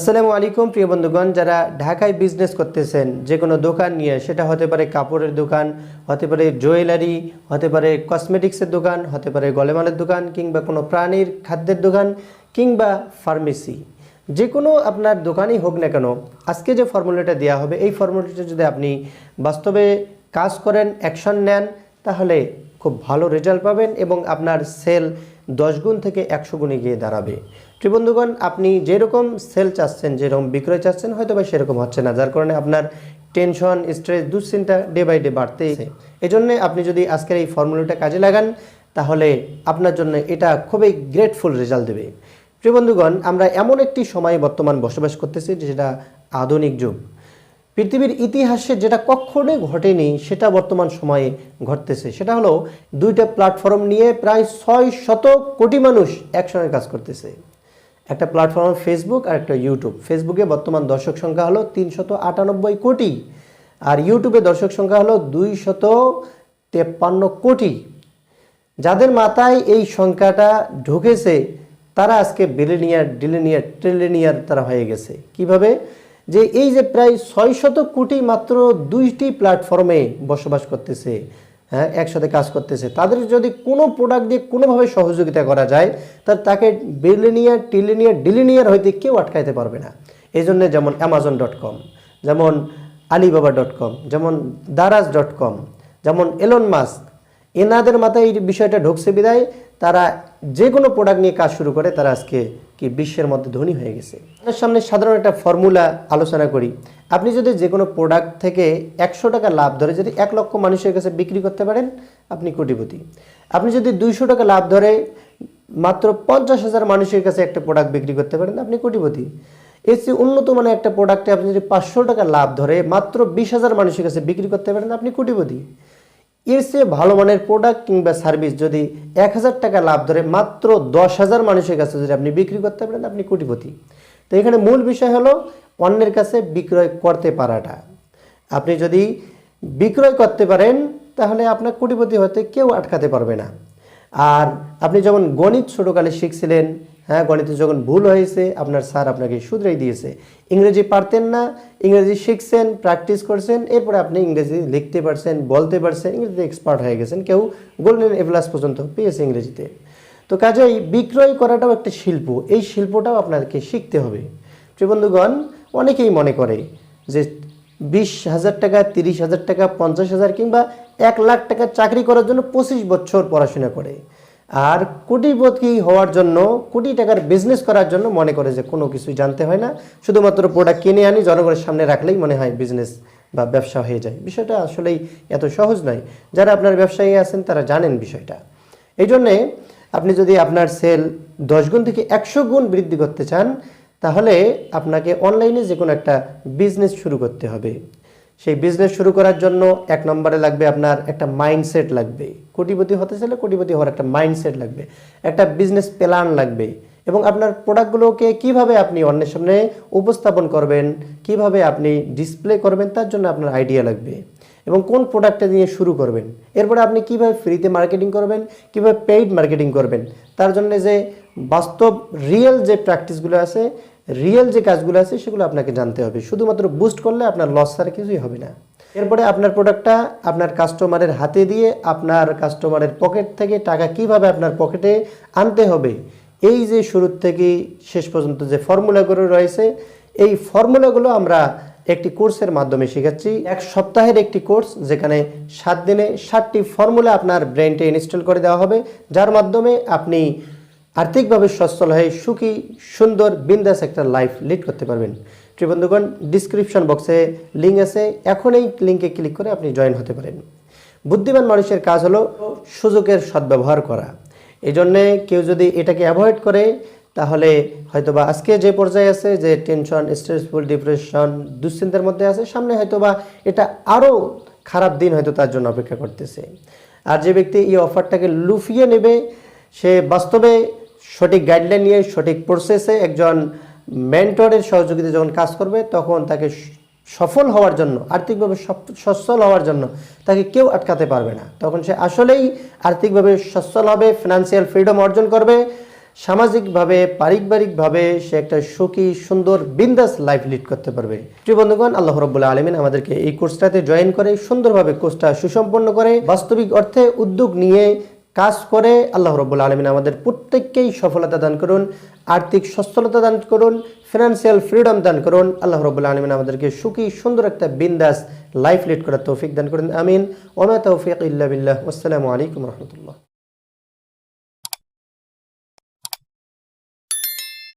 আসসালামু আলাইকুম, প্রিয় বন্ধুগণ, যারা ঢাকায় বিজনেস করতেছেন যে কোনো দোকান নিয়ে, সেটা হতে পারে কাপড়ের দোকান, হতে পারে জুয়েলারি হতে পারে কসমেটিক্সের দোকান, হতে পারে গলেমালের দোকান, কিংবা কোনো প্রাণীর খাদ্যের দোকান, কিংবা ফার্মেসি যে কোনো আপনার দোকানই হোক না কেন, আজকে যে ফর্মুলাটা দেওয়া হবে, এই ফর্মুলাটা যদি আপনি বাস্তবে কাজ করেন অ্যাকশন নেন, তাহলে খুব ভালো রেজাল্ট পাবেন এবং আপনার সেল দশ গুণ থেকে একশো গুণে গিয়ে দাঁড়াবে। ত্রিবন্ধুগণ আপনি যেরকম সেল চাচ্ছেন যেরকম বিক্রয় চাচ্ছেন হয়তো বা সেরকম হচ্ছে না যার কারণে আপনার টেনশন স্ট্রেস দুশ্চিন্তা ডে বাই ডে বাড়তেই এই জন্যে আপনি যদি আজকের এই ফর্মুলাটা কাজে লাগান তাহলে আপনার জন্য এটা খুবই গ্রেটফুল রেজাল্ট দেবে। প্রিয় বন্ধুগণ আমরা এমন একটি সময়ে বর্তমান বসবাস করতেছি যেটা আধুনিক যুগ। পৃথিবীর ইতিহাসে যেটা কখনোই ঘটেনি সেটা বর্তমান সময়ে ঘটতেছে। সেটা হলো দুইটা প্ল্যাটফর্ম নিয়ে প্রায় ছয় শত কোটি মানুষ একসঙ্গে কাজ করতেছে। একটা প্ল্যাটফর্ম ফেসবুক আর একটা ইউটিউব ফেসবুকে বর্তমান দর্শক সংখ্যা হলো তিনশত আটানব্বই কোটি আর ইউটিউবে দর্শক সংখ্যা হলো দুইশত তেপ্পান্ন কোটি। যাদের মাথায় এই সংখ্যাটা ঢুকেছে, তারা আজকে বিলিনিয়ার ডিলিনিয়ার ট্রিলিনিয়ার তারা হয়ে গেছে। কীভাবে? যে এই যে প্রায় ছয় শত কোটি মাত্র দুইটি প্ল্যাটফর্মে বসবাস করতেছে হ্যাঁ একসাথে কাজ করতেছে। তাদের যদি কোনো প্রোডাক্ট দিয়ে কোনোভাবে সহযোগিতা করা যায় তাহলে তাকে বিলিনিয়ার টিলিনিয়ার ডিলিনিয়ার হইতে কেউ আটকাইতে পারবে না। এই জন্যে যেমন অ্যামাজন ডট কম যেমন আলিবাবা ডট কম যেমন দারাজ ডট কম যেমন এলন মাস্ক এনাদের মাথায় এই বিষয়টা ঢুকছে বিদায়। তারা যে কোনো প্রোডাক্ট নিয়ে কাজ শুরু করে তারা আজকে কি বিশ্বের মধ্যে ধনী হয়ে গেছে। আপনার সামনে সাধারণ একটা ফর্মুলা আলোচনা করি। আপনি যদি যে কোনো প্রোডাক্ট থেকে একশো টাকা লাভ ধরে যদি এক লক্ষ মানুষের কাছে বিক্রি করতে পারেন, আপনি কোটিপতি। আপনি যদি দুইশো টাকা লাভ ধরে মাত্র পঞ্চাশ হাজার মানুষের কাছে একটা প্রোডাক্ট বিক্রি করতে পারেন, আপনি কোটিপতি। এর চেয়ে উন্নত মানের একটা প্রোডাক্টে আপনি যদি পাঁচশো টাকা লাভ ধরে মাত্র বিশ হাজার মানুষের কাছে বিক্রি করতে পারেন, আপনি কোটিপতি। এর চেয়ে ভালো মানের প্রোডাক্ট কিংবা সার্ভিস যদি এক হাজার টাকা লাভ ধরে মাত্র দশ হাজার মানুষের কাছে যদি আপনি বিক্রি করতে পারেন, আপনি কোটিপতি। তো এখানে মূল বিষয় হলো অন্যের কাছে বিক্রয় করতে পারাটা। আপনি যদি বিক্রয় করতে পারেন, তাহলে আপনার কোটিপতি হতে কেউ আটকাতে পারবে না। আর আপনি যখন গণিত ছোটোকালে শিখছিলেন হ্যাঁ গণিতে যখন ভুল হয়েছে, আপনার স্যার আপনাকে শুধরাই দিয়েছে। ইংরেজি পারতেন না, ইংরেজি শিখছেন প্র্যাকটিস করছেন, এরপরে আপনি ইংরেজি লিখতে পারছেন, বলতে পারছেন, ইংরেজিতে এক্সপার্ট হয়ে গেছেন, কেউ গোল্ডেন এ প্লাস পর্যন্ত পেয়েছে ইংরেজিতে। তো কাজেই বিক্রয় করাটাও একটা শিল্প, এই শিল্পটাও আপনাকে শিখতে হবে। বন্ধুগণ, অনেকেই মনে করে যে বিশ হাজার টাকা, তিরিশ হাজার টাকা, পঞ্চাশ হাজার কিংবা এক লাখ টাকা চাকরি করার জন্য পঁচিশ বছর পড়াশোনা করে। আর কোটিপতি হওয়ার জন্য, কোটি টাকার বিজনেস করার জন্য মনে করে যে কোনো কিছুই জানতে হয় না। শুধুমাত্র প্রোডাক্ট কিনে আনি, জনগণের সামনে রাখলেই মনে হয় বিজনেস বা ব্যবসা হয়ে যায়। বিষয়টা আসলেই এত সহজ নয়। যারা আপনার ব্যবসায়ী আছেন, তারা জানেন বিষয়টা। এই জন্যে আপনি যদি আপনার সেল দশ গুণ থেকে একশো গুণ বৃদ্ধি করতে চান, তাহলে আপনাকে অনলাইনে যে কোনো একটা বিজনেস শুরু করতে হবে। সেই বিজনেস শুরু করার জন্য এক নম্বরে লাগবে আপনার একটা মাইন্ডসেট লাগবে। কোটিপতি হতে চাইলে কোটিপতি হওয়ার একটা মাইন্ডসেট লাগবে। একটা বিজনেস প্ল্যান লাগবে। এবং আপনার প্রোডাক্টগুলোকে কীভাবে আপনি অন্যের সামনে উপস্থাপন করবেন, কীভাবে আপনি ডিসপ্লে করবেন, তার জন্য আপনার আইডিয়া লাগবে। এবং কোন প্রোডাক্টটা দিয়ে শুরু করবেন? এরপরে আপনি কীভাবে ফ্রিতে মার্কেটিং করবেন, কীভাবে পেইড মার্কেটিং করবেন? তার জন্য যে বাস্তব রিয়েল যে প্র্যাকটিসগুলো আছে রিয়েল যে কাজগুলো আছে, সেগুলো আপনাকে জানতে হবে। শুধুমাত্র বুস্ট করলে আপনার লস ছাড়া কিছুই হবে না। এরপরে আপনার প্রোডাক্টটা আপনার কাস্টমারের হাতে দিয়ে আপনার কাস্টমারের পকেট থেকে টাকা কীভাবে আপনার পকেটে আনতে হবে, এই যে শুরুর থেকে শেষ পর্যন্ত যে ফর্মুলাগুলো রয়েছে, এই ফর্মুলাগুলো আমরা একটি কোর্সের মাধ্যমে শেখাচ্ছি। এক সপ্তাহের একটি কোর্স যেখানে সাত দিনে ষাটটি ফর্মুলা আপনার ব্রেনটে ইনস্টল করে দেওয়া হবে, যার মাধ্যমে আপনি আর্থিকভাবে সচ্ছল হয়ে সুখী, সুন্দর, বিন্দাস একটা লাইফ লিড করতে পারবেন। বন্ধুগণ ডিসক্রিপশন বক্সে লিঙ্ক আছে। এখন এই লিঙ্কে ক্লিক করে আপনি জয়েন হতে পারেন। বুদ্ধিমান মানুষের কাজ হলো সুযোগের সদ্ব্যবহার করা। এই জন্যে কেউ যদি এটাকে অ্যাভয়েড করে, তাহলে হয়তোবা আজকে যে পর্যায়ে আছে, যে টেনশন স্ট্রেসফুল ডিপ্রেশন দুশ্চিন্তার মধ্যে আছে, সামনে হয়তোবা এটা আরও খারাপ দিন হয়তো তার জন্য অপেক্ষা করতেছে। আর যে ব্যক্তি এই অফারটাকে লুফিয়ে নেবে, সে বাস্তবে সঠিক গাইডলাইন নিয়ে, সঠিক প্রসেসে একজন মেন্টরের সহযোগিতা যখন কাজ করবে, তখন তাকে সফল হওয়ার জন্য, আর্থিকভাবে সচ্ছল হওয়ার জন্য তাকে কেউ আটকাতে পারবে না। তখন সে আসলেই আর্থিকভাবে সচ্ছল হবে ফিনান্সিয়াল ফ্রিডম অর্জন করবে। সামাজিকভাবে, পারিবারিকভাবে সে একটা সুখী, সুন্দর, বিন্দাস লাইফ লিড করতে পারবে। প্রিয় বন্ধুগণ, আল্লাহ রব্বুল্লাহ আলমিন আমাদেরকে এই কোর্সটাতে জয়েন করে, সুন্দরভাবে কোর্সটা সুসম্পন্ন করে, বাস্তবিক অর্থে উদ্যোগ নিয়ে কাজ করে আল্লাহ রব্বুল আলমিন আমাদের প্রত্যেককেই সফলতা দান করুন, আর্থিক সচ্ছলতা দান করুন ফিনান্সিয়াল ফ্রিডম দান করুন। আল্লাহ রব্বুল আলমিন আমাদেরকে সুখী, সুন্দর একটা বিন্দাস লাইফ লিড করার তৌফিক দান করুন। আমিন। ওমা তৌফিক ইল্লা বিল্লাহ। আসসালামু আলাইকুম রহমতুল্লাহ।